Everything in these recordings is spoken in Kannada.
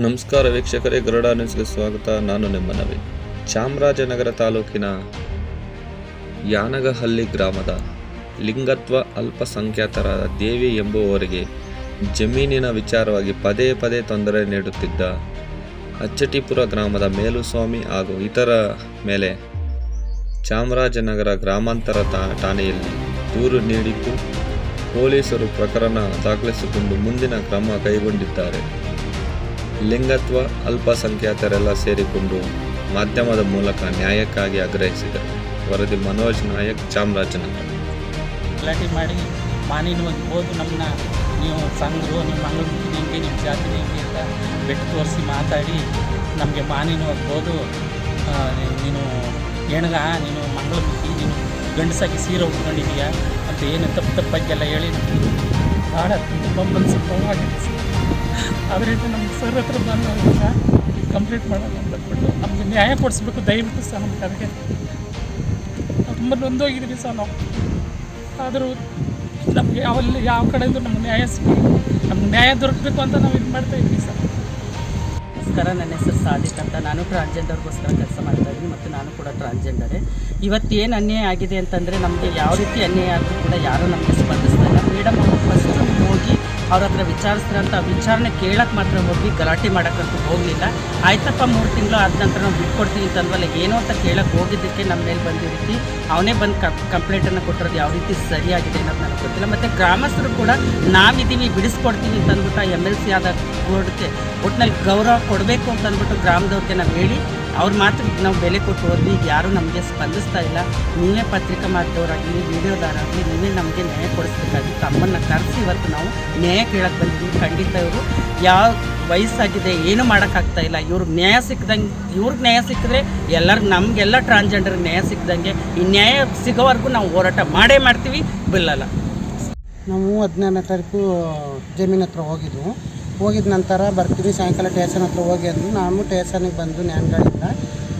ನಮಸ್ಕಾರ ವೀಕ್ಷಕರೇ, ಗರುಡ ನ್ಯೂಸ್ಗೆ ಸ್ವಾಗತ. ನಾನು ನಿಮ್ಮ ನವೀನ್. ಚಾಮರಾಜನಗರ ತಾಲೂಕಿನ ಯಾನಗಹಳ್ಳಿ ಗ್ರಾಮದ ಲಿಂಗತ್ವ ಅಲ್ಪಸಂಖ್ಯಾತರಾದ ದೇವಿ ಎಂಬುವವರಿಗೆ ಜಮೀನಿನ ವಿಚಾರವಾಗಿ ಪದೇ ಪದೇ ತೊಂದರೆ ನೀಡುತ್ತಿದ್ದ ಅಚ್ಚಟಿಪುರ ಗ್ರಾಮದ ಮೇಲುಸ್ವಾಮಿ ಹಾಗೂ ಇತರ ಮೇಲೆ ಚಾಮರಾಜನಗರ ಗ್ರಾಮಾಂತರ ಠಾಣೆಯಲ್ಲಿ ದೂರು ನೀಡಿದ್ದು ಪೊಲೀಸರು ಪ್ರಕರಣ ದಾಖಲಿಸಿಕೊಂಡು ಮುಂದಿನ ಕ್ರಮ ಕೈಗೊಂಡಿದ್ದಾರೆ. ಲಿಂಗತ್ವ, ಅಲ್ಪಸಂಖ್ಯಾತರೆಲ್ಲ ಸೇರಿಕೊಂಡು ಮಾಧ್ಯಮದ ಮೂಲಕ ನ್ಯಾಯಕ್ಕಾಗಿ ಆಗ್ರಹಿಸಿದರು ವರದಿ ಮನೋಜ್ ನಾಯಕ್, ಚಾಮರಾಜನಗರ. ಗಲಾಟೆ ಮಾಡಿ ಮಾನಿನವಾಗಿ ಹೋದು ನಮ್ಮನ್ನ ನೀವು ಸಂಘರು ನಿಮ್ಮ ಮಂಗಳೂರು ನಿಮಗೆ ನಿಮ್ಮ ಜಾತಿ ಹೆಂಗೆ ಅಂತ ಬೆಟ್ಟು ತೋರಿಸಿ ಮಾತಾಡಿ ನಮಗೆ ಮಾನಿನವಾಗಿ ಹೋದು ನೀನು ಹೆಣ್ಗ, ನೀನು ಮಂಗಳೂರು ನೀನು ಗಂಡಸಾಗಿ ಸೀರೆ ಉಟ್ಕೊಂಡಿದೀಯ ಅಂತ ಏನು ತಪ್ಪು ತಪ್ಪಾಗೆಲ್ಲ ಹೇಳಿ ನಮ್ಗೆ ಭಾಳ ತುಂಬ ಮನಸ್ಸು ಅದರಿಂದ ನಮ್ಮ ಸರ್ ಹತ್ರ ಬಂದಾಗ ಕಂಪ್ಲೀಟ್ ಮಾಡೋಣ ಅಂತ ಅಂದ್ಬಿಟ್ಟು ನಮಗೆ ನ್ಯಾಯ ಕೊಡಿಸ್ಬೇಕು, ದಯವಿಟ್ಟು ಸರ್ ನಮ್ಗೆ ಅದಕ್ಕೆ ತುಂಬ ನೊಂದೋಗಿದ್ದೀವಿ ಸರ್ ನಾವು. ಆದರೂ ನಮಗೆ ಯಾವಲ್ಲಿ, ಯಾವ ಕಡೆಯಿಂದ ನಮ್ಗೆ ನ್ಯಾಯ ಸಿಗಲಿ ನಮ್ಗೆ ನ್ಯಾಯ ದೊರಕಬೇಕು ಅಂತ ನಾವು ಇದು ಮಾಡ್ತಾ ಇದ್ವಿ ಸರ್. ನಮಸ್ಕಾರ, ನನ್ನ ಹೆಸರು ಸಾದಿಕ್ ಅಂತ. ನಾನು ಟ್ರಾನ್ಸ್ಜೆಂಡರ್ಗೋಸ್ಕರ ಕೆಲಸ ಮಾಡ್ತಾ ಇದ್ದೀನಿ ಮತ್ತು ನಾನು ಕೂಡ ಟ್ರಾನ್ಸ್ಜೆಂಡರೇ ಏನು ಅನ್ಯಾಯ ಆಗಿದೆ ಅಂತಂದರೆ ನಮಗೆ ಯಾವ ರೀತಿ ಅನ್ಯಾಯ ಆದರೂ ಕೂಡ ಯಾರೂ ನಮಗೆ ಸ್ಪಂದಿಸ್ತಾ ಇಲ್ಲ. ಅವರು ಫಸ್ಟ್ ಅವ್ರ ಹತ್ರ ಆ ವಿಚಾರಣೆ ಕೇಳಕ್ಕೆ ಮಾತ್ರ ಹೋಗಿ ಗಲಾಟೆ ಮಾಡೋಕ್ಕಂತೂ ಹೋಗಲಿಲ್ಲ. ಆಯ್ತಪ್ಪ, ಮೂರು ತಿಂಗಳು ಆದ ನಂತರ ನಾವು ಬಿಟ್ಕೊಡ್ತೀವಿ ಅಂತಂದ್ವಲ್ಲ ಏನೋ ಅಂತ ಕೇಳಕ್ಕೆ ಹೋಗಿದ್ದಕ್ಕೆ ನಮ್ಮ ಮೇಲೆ ಬಂದ ಅವನೇ ಬಂದು ಕಂಪ್ಲೇಂಟನ್ನು ಕೊಟ್ಟಿರೋದು ಯಾವ ರೀತಿ ಸರಿಯಾಗಿದೆ ಅನ್ನೋದು ನನಗೆ ಗೊತ್ತಿಲ್ಲ. ಮತ್ತು ಗ್ರಾಮಸ್ಥರು ಕೂಡ ನಾವಿದ್ದೀವಿ, ಬಿಡಿಸ್ಕೊಡ್ತೀವಿ ಅಂತ ಅಂದ್ಬಿಟ್ಟು ಎಂ ಎಲ್ ಸಿ ಆದ ಬೋರ್ಡ್ಗೆ ಒಟ್ಟಿನಲ್ಲಿ ಗೌರವ ಕೊಡಬೇಕು ಅಂತಂದ್ಬಿಟ್ಟು ಗ್ರಾಮದವ್ರಿಗೆ ನಾವು ಹೇಳಿ ಅವ್ರ ಮಾತ್ರ ನಾವು ಬೆಲೆ ಕೊಟ್ಟು ಹೋದ್ವಿ. ಈಗ ಯಾರೂ ನಮಗೆ ಸ್ಪಂದಿಸ್ತಾ ಇಲ್ಲ. ನೀವೇ ಪತ್ರಿಕಾ ಮಾಧ್ಯಮರಾಗಲಿ, ವಿಡಿಯೋದಾರಾಗಲಿ, ನೀವೇ ನಮಗೆ ನ್ಯಾಯ ಕೊಡಿಸ್ಬೇಕಾಗಿ ತಮ್ಮನ್ನು ಕರೆಸಿ ಇವತ್ತು ನಾವು ನ್ಯಾಯ ಕೇಳಕ್ಕೆ ಬಂದಿದ್ದೀವಿ. ಖಂಡಿತ ಇವರು. ಯಾವ ವಯಸ್ಸಾಗಿದೆ, ಏನೂ ಮಾಡೋಕ್ಕಾಗ್ತಾ ಇಲ್ಲ. ಇವ್ರಿಗೆ ನ್ಯಾಯ ಸಿಕ್ಕಿದಂಗೆ ಇವ್ರಿಗೆ ನ್ಯಾಯ ಸಿಕ್ಕಿದ್ರೆ ಎಲ್ಲರಿಗೂ ನಮಗೆಲ್ಲ ಟ್ರಾನ್ಸ್ಜೆಂಡರ್ ನ್ಯಾಯ ಸಿಕ್ಕಿದಂಗೆ ಈ ನ್ಯಾಯ ಸಿಗೋವರೆಗೂ ನಾವು ಹೋರಾಟ ಮಾಡೇ ಮಾಡ್ತೀವಿ. ಬಿಲ್ಲಲ್ಲ. ನಾವು ಹದಿನಾರನೇ ತಾರೀಕು ಜಮೀನ್ ಹತ್ರ ಹೋಗಿದ್ವು. ಹೋಗಿದ ನಂತರ ಬರ್ತೀವಿ ಸಾಯಂಕಾಲ ಟೇಷನ್ ಹತ್ರ ಹೋಗಿ ಅಂದ್ರು ನಾನು ಟೇಷನಿಗೆ ಬಂದು ನ್ಯಾನ್ಗಳಿಂದ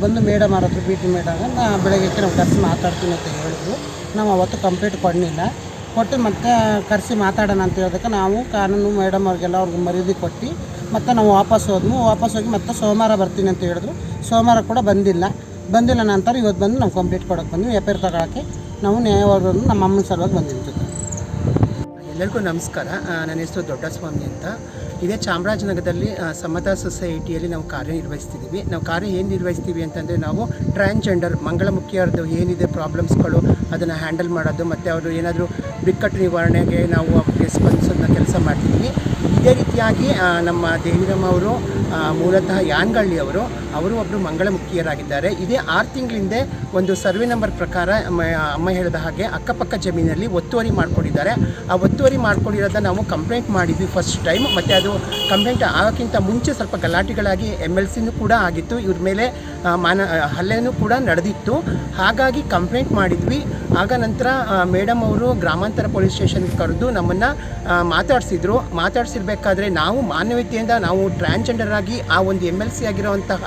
ಬಂದು ಮೇಡಮ್ ಅವ್ರ ಹತ್ರ ಬಿ ಟಿ ಮೇಡಮ್ ನಾ ಬೆಳಗ್ಗೆ ನಾವು ಕರೆಸಿ ಮಾತಾಡ್ತೀನಿ ಅಂತ ಹೇಳಿದ್ರು ನಾವು ಅವತ್ತು ಕಂಪ್ಲೀಟ್ ಕೊಡಲಿಲ್ಲ. ಕೊಟ್ಟು ಮತ್ತೆ ಕರೆಸಿ ಮಾತಾಡೋಣ ಅಂತ ಹೇಳೋದಕ್ಕೆ ನಾವು ಕಾನೂನು ಮೇಡಮ್ ಅವ್ರಿಗೆಲ್ಲ ಅವ್ರಿಗೆ ಮರ್ಯಾದೆ ಕೊಟ್ಟು ಮತ್ತು ನಾವು ವಾಪಸ್ ಹೋದ್ವು. ವಾಪಸ್ ಹೋಗಿ ಮತ್ತೆ ಸೋಮವಾರ ಬರ್ತೀನಿ ಅಂತ ಹೇಳಿದ್ರು. ಸೋಮವಾರ ಕೂಡ ಬಂದಿಲ್ಲ. ಬಂದಿಲ್ಲ ನಂತರ ಇವತ್ತು ಬಂದು ನಾವು ಕಂಪ್ಲೀಟ್ ಕೊಡೋಕ್ಕೆ ಬಂದ್ವಿ. ಎಫ್ ಐ ತಗೊಳಕ್ಕೆ ನಾವು ನ್ಯಾಯವಾದ ನಮ್ಮ ಅಮ್ಮನ ಸಲುವಾಗಿ ಬಂದಿದ್ದೀವಿ ಎಲ್ಲರಿಗೂ ನಮಸ್ಕಾರ. ನನ್ನ ಹೆಸರು ದೊಡ್ಡಸ್ವಾಮಿ ಅಂತ. ಇದೇ. ಚಾಮರಾಜನಗರದಲ್ಲಿ ಸಮತಾ ಸೊಸೈಟಿಯಲ್ಲಿ ನಾವು ಕಾರ್ಯನಿರ್ವಹಿಸ್ತಿದ್ದೀವಿ. ನಾವು ಕಾರ್ಯ ಏನು ನಿರ್ವಹಿಸ್ತೀವಿ ಅಂತಂದರೆ ನಾವು ಟ್ರಾನ್ಸ್ಜೆಂಡರ್, ಮಂಗಳಮುಖಿಯರದ್ದು ಏನಿದೆ, ಪ್ರಾಬ್ಲಮ್ಸ್ಗಳು, ಅದನ್ನು ಹ್ಯಾಂಡಲ್ ಮಾಡೋದು, ಮತ್ತು ಅವರು ಏನಾದರೂ ಬಿಕ್ಕಟ್ಟು ನಿವಾರಣೆಗೆ ನಾವು ಅವ್ರಿಗೆ ಸ್ಪಂದಿಸೋದನ್ನ ಕೆಲಸ ಮಾಡ್ತಿದ್ವಿ ಇದೇ ರೀತಿಯಾಗಿ ನಮ್ಮ ದೇವಿರಮ್ಮ ಅವರು ಮೂಲತಃ ಯಾನ್ಗಳ್ಳಿ ಅವರು ಅವರು ಒಬ್ಬರು ಮಂಗಳಮುಖಿಯರಾಗಿದ್ದಾರೆ. ಇದೇ ಆರು ತಿಂಗಳಿಂದ ಒಂದು ಸರ್ವೆ ನಂಬರ್ ಪ್ರಕಾರ, ಅಮ್ಮ ಹೇಳಿದ ಹಾಗೆ ಅಕ್ಕಪಕ್ಕ ಜಮೀನಲ್ಲಿ ಒತ್ತುವರಿ ಮಾಡ್ಕೊಂಡಿದ್ದಾರೆ. ಆ ಒತ್ತುವರಿ ಮಾಡ್ಕೊಂಡಿರೋದನ್ನ ನಾವು ಕಂಪ್ಲೇಂಟ್ ಮಾಡಿದ್ವಿ ಫಸ್ಟ್ ಟೈಮ್. ಮತ್ತು ಅದು ಕಂಪ್ಲೇಂಟ್ ಆಗೋಕ್ಕಿಂತ ಮುಂಚೆ ಸ್ವಲ್ಪ ಗಲಾಟೆಗಳಾಗಿ ಎಂ ಎಲ್ ಸಿನೂ ಕೂಡ ಆಗಿತ್ತು. ಇವ್ರ ಮೇಲೆ ಮಾನ, ಹಲ್ಲೆನೂ ಕೂಡ ನಡೆದಿತ್ತು. ಹಾಗಾಗಿ ಕಂಪ್ಲೇಂಟ್ ಮಾಡಿದ್ವಿ. ಆಗ ನಂತರ ಮೇಡಮ್ ಅವರು ಗ್ರಾಮಾಂತರ ಪೊಲೀಸ್ ಸ್ಟೇಷನ್ಗೆ ಕರೆದು ನಮ್ಮನ್ನು ಮಾತಾಡಿಸಿದ್ರು. ಮಾತಾಡಿಸಿರ್ಬೇಕಾದ್ರೆ ನಾವು ಮಾನವೀಯತೆಯಿಂದ ನಾವು ಟ್ರಾನ್ಸ್ಜೆಂಡರ್ ಆಗಿ ಆ ಒಂದು ಎಂ ಎಲ್ ಸಿ ಆಗಿರುವಂತಹ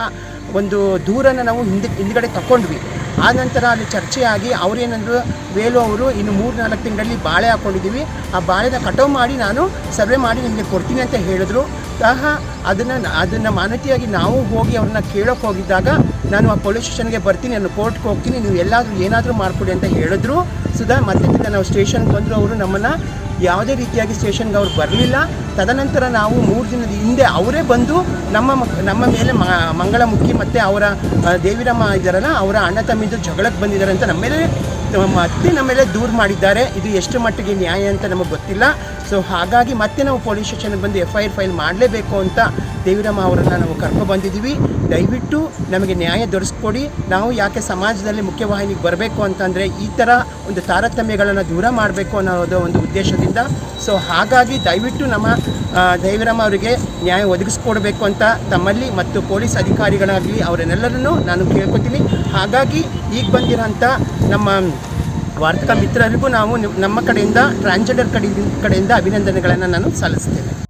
ಒಂದು ದೂರನ್ನು ನಾವು ಹಿಂದೆ ಹಿಂದ್ಗಡೆ ತಗೊಂಡ್ವಿ ಆ ನಂತರ ಅಲ್ಲಿ ಚರ್ಚೆಯಾಗಿ ಅವರೇನಂದ್ರು ವೇಲು ಅವರು ಇನ್ನು ಮೂರು ನಾಲ್ಕು ತಿಂಗಳಲ್ಲಿ ಬಾಳೆ ಹಾಕ್ಕೊಂಡಿದ್ದೀವಿ ಆ ಬಾಳೆನ ಕಟಾವು ಮಾಡಿ ನಾನು ಸರ್ವೆ ಮಾಡಿ ನಿಮಗೆ ಕೊಡ್ತೀನಿ ಅಂತ ಹೇಳಿದ್ರು. ಸಹ ಅದನ್ನು ಅದನ್ನು ಮಾನತಿಯಾಗಿ ನಾವು ಹೋಗಿ ಅವ್ರನ್ನ ಕೇಳೋಕೆ ಹೋಗಿದ್ದಾಗ ನಾನು ಆ ಪೊಲೀಸ್ ಸ್ಟೇಷನ್ಗೆ ಬರ್ತೀನಿ ನಾನು ಕೋರ್ಟ್ಗೆ ಹೋಗ್ತೀನಿ, ನೀವು ಎಲ್ಲಾದರೂ ಏನಾದರೂ ಮಾಡಿಕೊಡಿ ಅಂತ ಹೇಳಿದ್ರು. ಸುಧಾ ಮತ್ತೆ ನಾವು ಸ್ಟೇಷನ್ಗೆ ಬಂದರೂ ಅವರು ನಮ್ಮನ್ನು ಯಾವುದೇ ರೀತಿಯಾಗಿ ಸ್ಟೇಷನ್ಗೆ ಅವ್ರು ಬರಲಿಲ್ಲ. ತದನಂತರ ನಾವು ಮೂರು ದಿನದ ಹಿಂದೆ ಅವರೇ ಬಂದು ನಮ್ಮ ನಮ್ಮ ಮೇಲೆ ಮಂಗಳಮುಖಿ ಮತ್ತು ಅವರ ದೇವಿರಮ್ಮ ಇದ್ದಾರಲ್ಲ, ಅವರ ಅಣ್ಣ ತಮ್ಮಿದ್ದು ಜಗಳಕ್ಕೆ ಬಂದಿದ್ದಾರೆ ಅಂತ ನಮ್ಮ ಮೇಲೆ ಮತ್ತೆ ನಮ್ಮ ಮೇಲೆ ದೂರು ಮಾಡಿದ್ದಾರೆ. ಇದು ಎಷ್ಟು ಮಟ್ಟಿಗೆ ನ್ಯಾಯ ಅಂತ ನಮಗೆ ಗೊತ್ತಿಲ್ಲ. ಸೊ ಹಾಗಾಗಿ ಮತ್ತೆ ನಾವು ಪೊಲೀಸ್ ಸ್ಟೇಷನ್ಗೆ ಬಂದು ಎಫ್ ಐ ಆರ್ ಫೈಲ್ ಮಾಡಲೇಬೇಕು ಅಂತ ದೇವಿರಮ್ಮ ಅವರನ್ನು ನಾವು ಕರ್ಕೊಬಂದಿದ್ದೀವಿ ದಯವಿಟ್ಟು ನಮಗೆ ನ್ಯಾಯ ದೊರಕಿಸ್ಕೊಡಿ ನಾವು ಯಾಕೆ ಸಮಾಜದಲ್ಲಿ ಮುಖ್ಯವಾಹಿನಿಗೆ ಬರಬೇಕು ಅಂತಂದರೆ ಈ ಥರ ಒಂದು ತಾರತಮ್ಯಗಳನ್ನು ದೂರ ಮಾಡಬೇಕು ಅನ್ನೋದು ಒಂದು ಉದ್ದೇಶದಿಂದ. ಸೊ ಹಾಗಾಗಿ ದಯವಿಟ್ಟು ನಮ್ಮ ದೇವಿರಾಮ ಅವರಿಗೆ ನ್ಯಾಯ ಒದಗಿಸ್ಕೊಡ್ಬೇಕು ಅಂತ ತಮ್ಮಲ್ಲಿ ಮತ್ತು ಪೊಲೀಸ್ ಅಧಿಕಾರಿಗಳಾಗಲಿ ಅವರನ್ನೆಲ್ಲರನ್ನೂ ನಾನು ಕೇಳ್ಕೊತೀನಿ. ಹಾಗಾಗಿ ಈಗ ಬಂದಿರೋಂಥ ನಮ್ಮ ವಾರ್ತಾ ಮಿತ್ರರಿಗೂ ನಾವು ನಮ್ಮ ಕಡೆಯಿಂದ ಟ್ರಾನ್ಸ್ಜೆಂಡರ್ ಕಡೆ ಕಡೆಯಿಂದ ಅಭಿನಂದನೆಗಳನ್ನು ನಾನು ಸಲ್ಲಿಸ್ತೇನೆ.